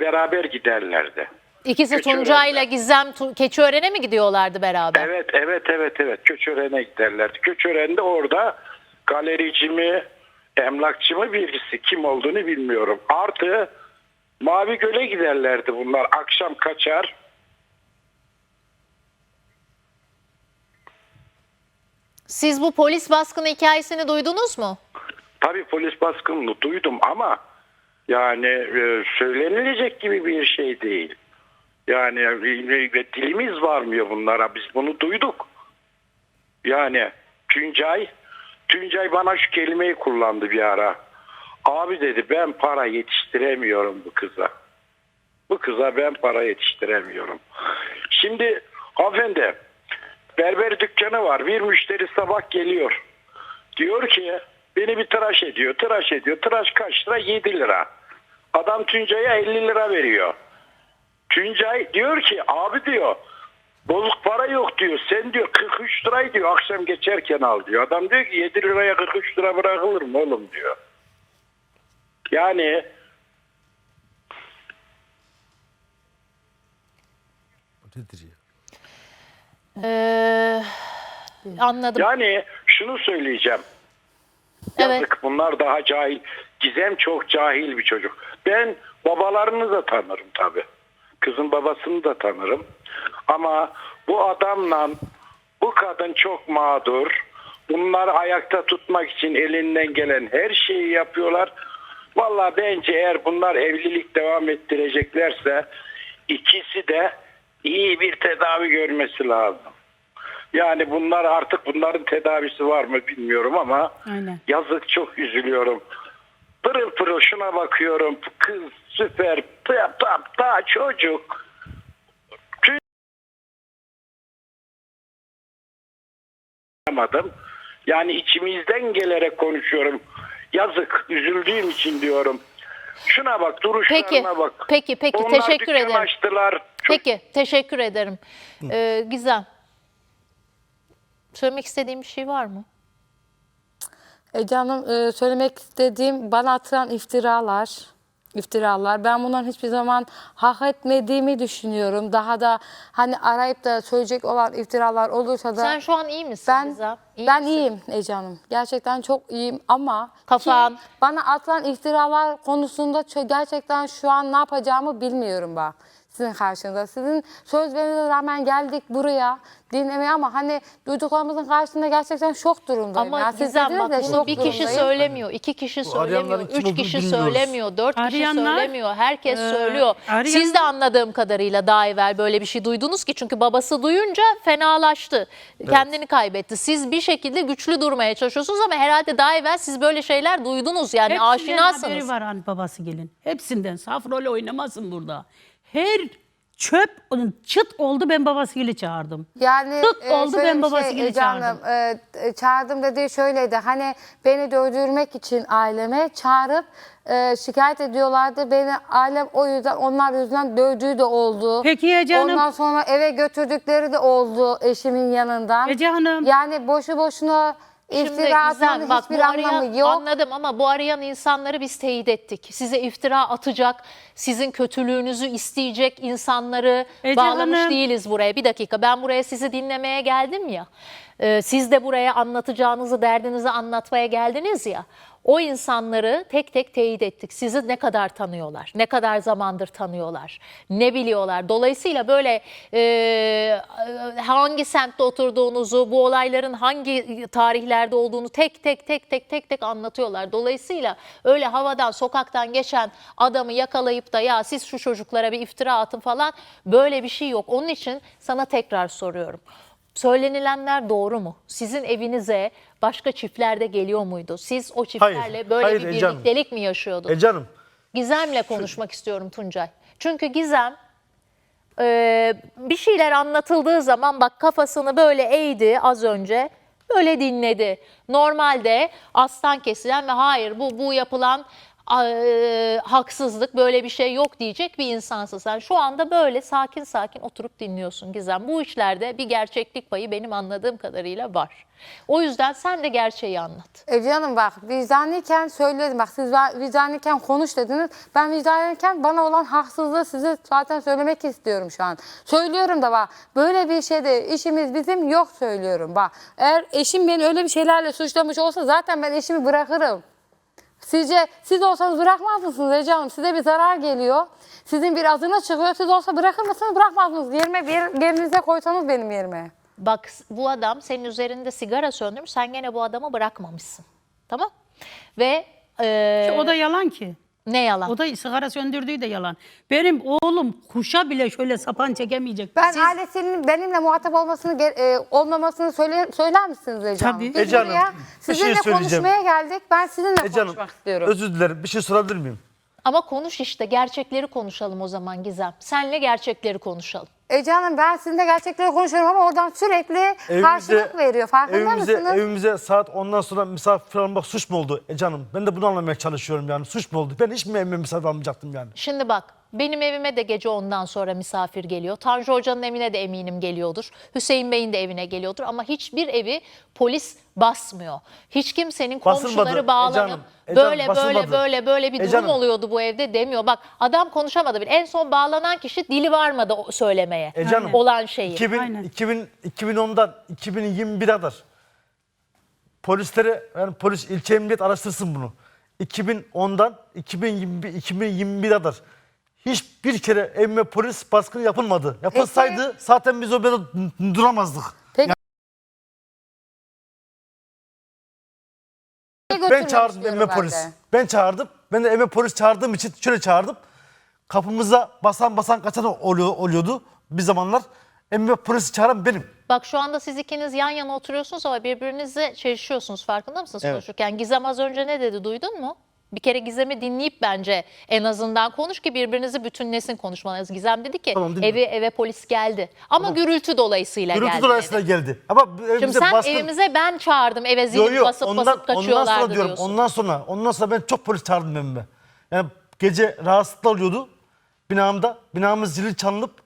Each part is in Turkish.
beraber giderlerdi. İkisi Keçiören'de. Tuncay ile Gizem Tu- Keçiören'e mi gidiyorlardı beraber? Evet, evet, evet, evet. Köçören'e giderlerdi. Köçören'de orada galerici mi, emlakçı mı birisi kim olduğunu bilmiyorum. Artı Mavi Göl'e giderlerdi bunlar. Akşam kaçar. Siz bu polis baskını hikayesini duydunuz mu? Tabii polis baskınını duydum ama yani e, söylenilecek gibi bir şey değil. Yani e, ve dilimiz varmıyor bunlara. Biz bunu duyduk. Yani Tuncay, Tuncay bana şu kelimeyi kullandı bir ara. Abi dedi ben para yetiştiremiyorum bu kıza. Bu kıza ben para yetiştiremiyorum. Şimdi hanımefendi berber dükkanı var. Bir müşteri sabah geliyor. Diyor ki beni bir tıraş ediyor. Tıraş ediyor. Tıraş kaç lira? 7 lira. Adam Tuncay'a 50 lira veriyor. Tuncay diyor ki abi diyor bozuk para yok diyor. Sen diyor 43 lirayı diyor akşam geçerken al diyor. Adam diyor ki 7 liraya 43 lira bırakılır mı oğlum diyor. Yani Nedir ya? Ee, anladım. yani şunu söyleyeceğim. evet. Yazık bunlar daha cahil. Gizem çok cahil bir çocuk. Ben babalarını da tanırım tabi. Kızın babasını da tanırım. Ama bu adamla bu kadın çok mağdur. Bunları ayakta tutmak için elinden gelen her şeyi yapıyorlar. Valla bence eğer bunlar evlilik devam ettireceklerse ikisi de iyi bir tedavi görmesi lazım. Yani bunlar artık bunların tedavisi var mı bilmiyorum ama Aynen. yazık çok üzülüyorum. Pırıl pırıl şuna bakıyorum. Kız süper. Tam tam daha çocuk. Anlamadım. Yani içimizden gelerek konuşuyorum. Yazık. Üzüldüğüm için diyorum. Şuna bak, duruşlarına Peki, bak. peki, peki. Onlar Teşekkür ederim. açtılar. Çok Peki teşekkür ederim. Ee, Gizem. Söylemek istediğim bir şey var mı? E canım e, söylemek istediğim bana atılan iftiralar, iftiralar. Ben bunların hiçbir zaman hak etmediğimi düşünüyorum. Daha da hani arayıp da söyleyecek olan iftiralar olursa da Sen şu an iyi misin ben Gizem? İyi ben misin? iyiyim Ece Hanım. Gerçekten çok iyiyim ama Kafan- ki bana atılan iftiralar konusunda çö- gerçekten şu an ne yapacağımı bilmiyorum bak sizin karşınızda. Sizin sözlerinize rağmen geldik buraya dinlemeye ama hani duyduklarımızın karşısında gerçekten şok durumdayım. Ama ya. Siz Gizem dediniz bak de bunu şok bir kişi durumdayım. söylemiyor, iki kişi arayanların söylemiyor, kim üç olduğunu kişi bilmiyoruz. söylemiyor, dört kişi Arayanlar, söylemiyor. Herkes e, söylüyor. Siz de anladığım kadarıyla daha evvel böyle bir şey duydunuz ki çünkü babası duyunca fenalaştı. Kendini kaybetti. Siz bir şekilde güçlü durmaya çalışıyorsunuz ama herhalde daha evvel siz böyle şeyler duydunuz yani Hepsinden aşinasınız. haberi var hani babası gelin. Hepsinden. Saf rol oynamasın burada. Her çöp onun çıt oldu ben babası gelin çağırdım. Yani Tık e, oldu, şöyle ben bir babası gibi Ece Hanım, çağırdım. e, e, çağırdım dediği şöyleydi. Hani beni dövdürmek için aileme çağırıp e, şikayet ediyorlardı. Beni ailem o yüzden onlar yüzünden dövdüğü de oldu. Peki Ece Hanım. Ondan sonra eve götürdükleri de oldu eşimin yanından. Ece Hanım. Yani boşu boşuna Şimdi iftira Gizem hiçbir bu arayan, anlamı yok. anladım ama bu arayan insanları biz teyit ettik. Size iftira atacak, sizin kötülüğünüzü isteyecek insanları Ece bağlamış Hanım. değiliz buraya. Bir dakika ben buraya sizi dinlemeye geldim ya. Ee, siz de buraya anlatacağınızı, derdinizi anlatmaya geldiniz ya. O insanları tek tek teyit ettik. Sizi ne kadar tanıyorlar, ne kadar zamandır tanıyorlar, ne biliyorlar. Dolayısıyla böyle e, hangi semtte oturduğunuzu, bu olayların hangi tarihlerde olduğunu tek tek tek tek tek tek anlatıyorlar. Dolayısıyla öyle havadan, sokaktan geçen adamı yakalayıp da ya siz şu çocuklara bir iftira atın falan böyle bir şey yok. Onun için sana tekrar soruyorum. Söylenilenler doğru mu? Sizin evinize başka çiftler de geliyor muydu? Siz o çiftlerle Hayır, böyle hayır bir Ece Hanım. birliktelik mi yaşıyordunuz? E canım Gizem'le konuşmak istiyorum Tuncay. Çünkü Gizem e, bir şeyler anlatıldığı zaman bak kafasını böyle eğdi az önce. Böyle dinledi. Normalde aslan kesilen ve hayır bu bu yapılan e, haksızlık böyle bir şey yok diyecek bir insansın sen. Şu anda böyle sakin sakin oturup dinliyorsun Gizem. Bu işlerde bir gerçeklik payı benim anladığım kadarıyla var. O yüzden sen de gerçeği anlat. Ece Hanım bak vicdanlıyken söyledim. Bak siz vicdanlıyken konuş dediniz. Ben vicdanlıyken bana olan haksızlığı size zaten söylemek istiyorum şu an. Söylüyorum da bak böyle bir şeyde işimiz bizim yok söylüyorum. Bak eğer eşim beni öyle bir şeylerle suçlamış olsa zaten ben eşimi bırakırım. Sizce siz olsanız bırakmaz mısınız Ece Hanım? Size bir zarar geliyor. Sizin bir adına çıkıyor. Siz olsa bırakır mısınız bırakmaz mısınız? Yerime bir yerinize koysanız benim yerime. Bak bu adam senin üzerinde sigara söndürmüş. Sen gene bu adamı bırakmamışsın. Tamam? Ve e, O da yalan ki. Ne yalan? O da sigara söndürdüğü de yalan. Benim oğlum kuşa bile şöyle sapan çekemeyecek. Ben ailesinin benimle muhatap olmasını ge- e, olmamasını söyle, söyler misiniz Ece Hanım? Tabii. Biz Ece Hanım, buraya bir şey sizinle söyleyeceğim. konuşmaya geldik. Ben sizinle Ece Hanım, konuşmak istiyorum. özür dilerim. Bir şey sorabilir miyim? Ama konuş işte gerçekleri konuşalım o zaman Gizem. Senle gerçekleri konuşalım. Ece Hanım ben sizinle gerçekleri konuşuyorum ama oradan sürekli karşılık veriyor. Farkında evimize, mısınız? evimize saat ondan sonra misafir almak suç mu oldu? E canım ben de bunu anlamaya çalışıyorum yani. Suç mu oldu? Ben hiç mi evime misafir almayacaktım yani? Şimdi bak benim evime de gece ondan sonra misafir geliyor. Tanju Hoca'nın evine de eminim geliyordur. Hüseyin Bey'in de evine geliyordur. Ama hiçbir evi polis basmıyor. Hiç kimsenin Basılmadı, komşuları Ece bağlanıp Hanım, Ece böyle Hanım, böyle basılmadı. böyle böyle bir Ece durum Hanım. oluyordu bu evde demiyor. Bak adam konuşamadı bile. En son bağlanan kişi dili varmadı o söylemeye. E canım, Olan şeyi. 2000, Aynen. 2000, 2010'dan 2021'e kadar polislere yani polis ilçe emniyet araştırsın bunu. 2010'dan 2021 2021'e kadar hiçbir kere evime polis baskını yapılmadı. Yapılsaydı zaten biz o böyle duramazdık. Peki. Ben götürmek çağırdım ben polis. de. Ben çağırdım. Ben de evime polis çağırdığım için şöyle çağırdım. Kapımıza basan basan kaçan oluyor, oluyordu bir zamanlar. Evime polis çağıran benim. Bak şu anda siz ikiniz yan yana oturuyorsunuz ama birbirinizle çelişiyorsunuz. Farkında mısınız Evet. konuşurken? Gizem az önce ne dedi duydun mu? Bir kere Gizem'i dinleyip bence en azından konuş ki birbirinizi bütünlesin konuşmanız. Gizem dedi ki Tamam, dinliyorum. evi eve polis geldi. Ama gürültü dolayısıyla Gürültü geldi dolayısıyla dedi. geldi. Ama Şimdi evimize sen baskın... evimize ben çağırdım eve zil Yo, yo, basıp ondan, basıp ondan kaçıyorlardı sonra diyorum. diyorsun. Ondan sonra, ondan sonra ben çok polis çağırdım evime. Yani gece rahatsızlıklar oluyordu binamda. Binamız zili çalınıp,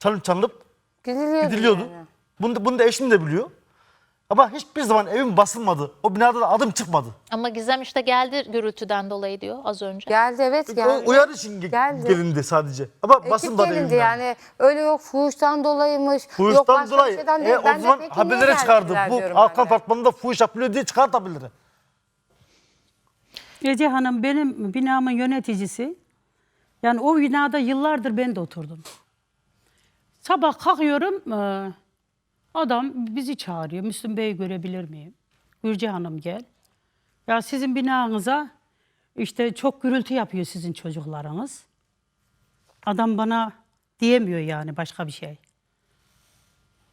çalınıp çalınıp Gidiliyordu. gidiliyordu. yani. Bunu da, bunu da eşim de biliyor. Ama hiçbir zaman evim basılmadı. O binada da adım çıkmadı. Ama Gizem işte geldi gürültüden dolayı diyor az önce. Geldi evet geldi. O uyarı için ge- Geldi. gelindi sadece. Ama Ekip basılmadı gelindi evimden. yani. Öyle yok fuhuştan dolayıymış. yok Fuhuştan başka bir dolayı. şeyden E, değil. o Ben de zaman peki niye haberlere çıkardı. geldiler Bu diyorum Alkan ben de. Apartmanı'nda fuhuş yapılıyor diye çıkardı haberlere. Ece Hanım benim binamın yöneticisi. Yani o binada yıllardır ben de oturdum. Sabah kalkıyorum. e, Adam bizi çağırıyor. Müslüm Bey'i görebilir miyim? Gürce Hanım gel. Ya sizin binanıza işte çok gürültü yapıyor sizin çocuklarınız. Adam bana diyemiyor yani başka bir şey.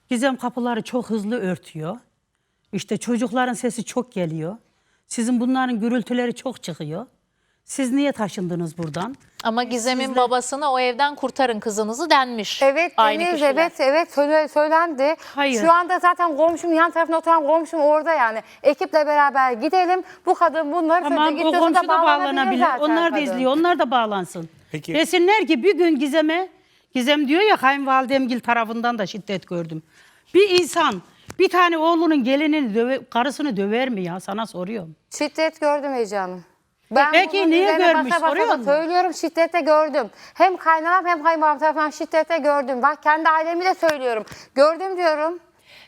Gizem kapıları çok hızlı örtüyor. İşte çocukların sesi çok geliyor. Sizin bunların gürültüleri çok çıkıyor. Siz niye taşındınız buradan? Ama Gizem'in babasına o evden kurtarın kızınızı denmiş. Evet Aynı Deniz kişiler. evet evet söyle, söylendi. Hayır. Şu anda zaten komşum yan tarafında oturan komşum orada yani. Ekiple beraber gidelim. Bu kadın bunları Tamam söyledi. o Gitti, komşu da bağlanabilir zaten Onlar da kadın. izliyor. Onlar da bağlansın. Peki. Desinler ki bir gün Gizem'e, Gizem diyor ya kayınvalidemgil tarafından da şiddet gördüm. Bir insan bir tane oğlunun gelinini döve, karısını döver mi ya? Sana soruyorum. Şiddet gördüm Ece Hanım. Ben Peki bunun niye üzerine görmüş, basa basa soruyor musun? Söylüyorum şiddete gördüm. Hem kaynanam hem kayınbabam tarafından şiddete gördüm. Bak kendi ailemi de söylüyorum. Gördüm diyorum.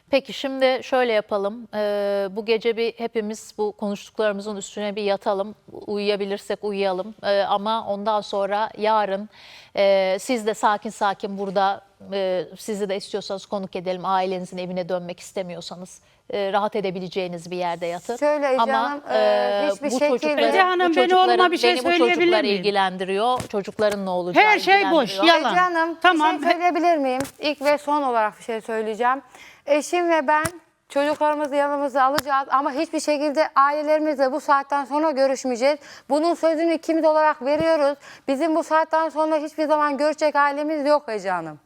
Peki şimdi şöyle yapalım. Ee, bu gece bir hepimiz bu konuştuklarımızın üstüne bir yatalım. Uyuyabilirsek uyuyalım. Ee, ama ondan sonra yarın e, siz de sakin sakin burada e, sizi de istiyorsanız konuk edelim. Ailenizin evine dönmek istemiyorsanız e, rahat edebileceğiniz bir yerde yatın. Şöyle Ece Hanım, e, hiçbir bu şekilde- çocukları- Ece Hanım, bu ben oğluma bir şey beni bu söyleyebilir çocuklar miyim? ilgilendiriyor. Çocukların ne olacağı Her şey boş, ilgilendiriyor. Yalan. Ece Hanım Tamam. bir şey söyleyebilir miyim? İlk ve son olarak bir şey söyleyeceğim. Eşim ve ben çocuklarımızı yanımıza alacağız ama hiçbir şekilde ailelerimizle bu saatten sonra görüşmeyeceğiz. Bunun sözünü ikimiz olarak veriyoruz. Bizim bu saatten sonra hiçbir zaman görüşecek ailemiz yok Ece Hanım.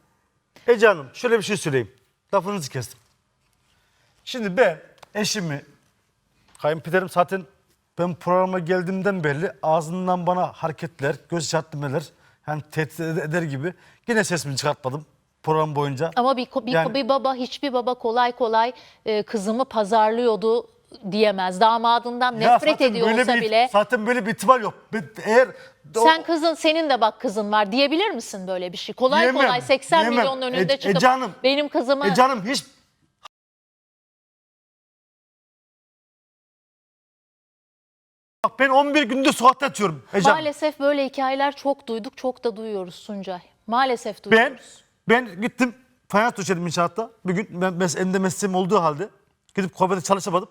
Ece Hanım şöyle bir şey söyleyeyim. Lafınızı kestim. Şimdi ben eşimi, kayınpederim zaten Ben programa geldiğimden belli ağzından bana hareketler, göz işaretlemeler, yani tehdit eder gibi. Yine sesimi çıkartmadım program boyunca. Ama bir, bir, Yani- bir baba hiçbir baba kolay kolay e, kızımı pazarlıyordu diyemez. Damadından Ya nefret zaten ediyor böyle olsa bir, bile Zaten böyle bir ihtimal yok. Ben- Eğer sen kızın senin de bak kızın var diyebilir misin böyle bir şey? Kolay Diyemem, kolay 80 diyemem. milyonun önünde E- çıkıp Ece Hanım, benim kızımı E canım hiç Bak ben 11 gündür sokakta yatıyorum Ece Hanım. maalesef böyle hikayeler çok duyduk, çok da duyuyoruz Suncay. Maalesef Ben duyuyoruz. ben gittim fayans döşedim inşaatta. Bir gün ben mes elimde mesleğim olduğu halde gidip kuvvete çalışamadım.